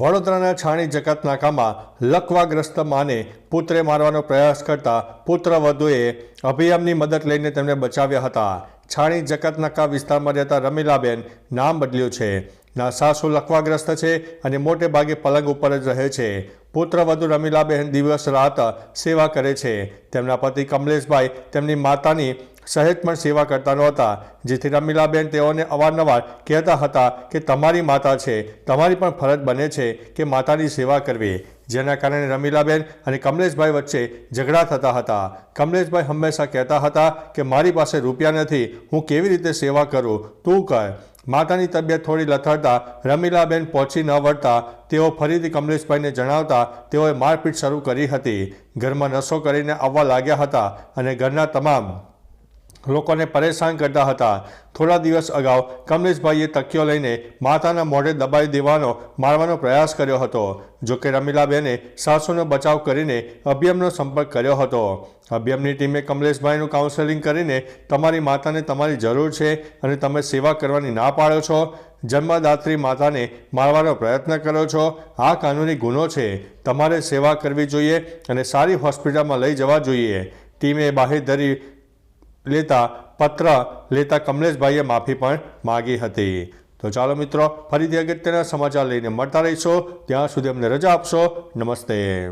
વડોદરાના છાણી જકાત નાકામાં લકવાગ્રસ્ત માને પુત્રે મારવાનો પ્રયાસ કરતા પુત્રવધુએ અભિયમની મદદ લઈને તેમને બચાવ્યા હતા. છાણી જકાત નાકા વિસ્તારમાં રહેતા રમીલાબેન નામ બદલ્યું છે. ના સાસુ લકવાગ્રસ્ત છે અને મોટે ભાગે પલંગ ઉપર જ રહે છે. પુત્રવધુ રમીલાબેન દિવસ રાત સેવા કરે છે. તેમના પતિ કમલેશભાઈ તેમની માતાની સહેજ પણ સેવા કરતા નહોતા. જેથી રમીલાબેન તેઓને અવારનવાર કહેતા હતા કે તમારી માતા છે, તમારી પણ ફરજ બને છે કે માતાની સેવા કરવી. જેના કારણે રમીલાબેન અને કમલેશભાઈ વચ્ચે ઝઘડા થતા હતા. કમલેશભાઈ હંમેશા કહેતા હતા કે મારી પાસે રૂપિયા નથી, હું કેવી રીતે સેવા કરું? તું કર. માતાની તબિયત થોડી લથડતા રમીલાબેન પહોંચી ન વળતા તેઓ ફરીથી કમલેશભાઈને જણાવતા તેઓએ મારપીટ શરૂ કરી હતી. ઘરમાં નશો કરીને આવવા લાગ્યા હતા અને ઘરના તમામ લોકોને પરેશાન કરતા હતા. થોડા દિવસ અગાઉ કમલેશભાઈએ તકિયો લઈને માતાના મોઢે દબાઈ દેવાનો મારવાનો પ્રયાસ કર્યો હતો. જો કે રમીલાબેને સાસુનો બચાવ કરીને અભિયમનો સંપર્ક કર્યો હતો. અભિયમની ટીમે કમલેશભાઈનું કાઉન્સેલિંગ કરીને તમારી માતાને તમારી જરૂર છે અને તમે સેવા કરવાની ના પાડો છો. જન્મદાત્રી માતાને મારવાનો પ્રયત્ન કરો છો. આ કાનૂની ગુનો છે. તમારે સેવા કરવી જોઈએ અને સારી હોસ્પિટલમાં લઈ જવા જોઈએ. ટીમે બાહેધરી લેતા પત્ર લેતા કમલેશભાઈએ માફી પણ માગી હતી. તો ચાલો મિત્રો, ફરીથી અગત્યના સમાચાર લઈને મળતા રહીશો. ત્યાં સુધી અમને રજા આપશો. નમસ્તે.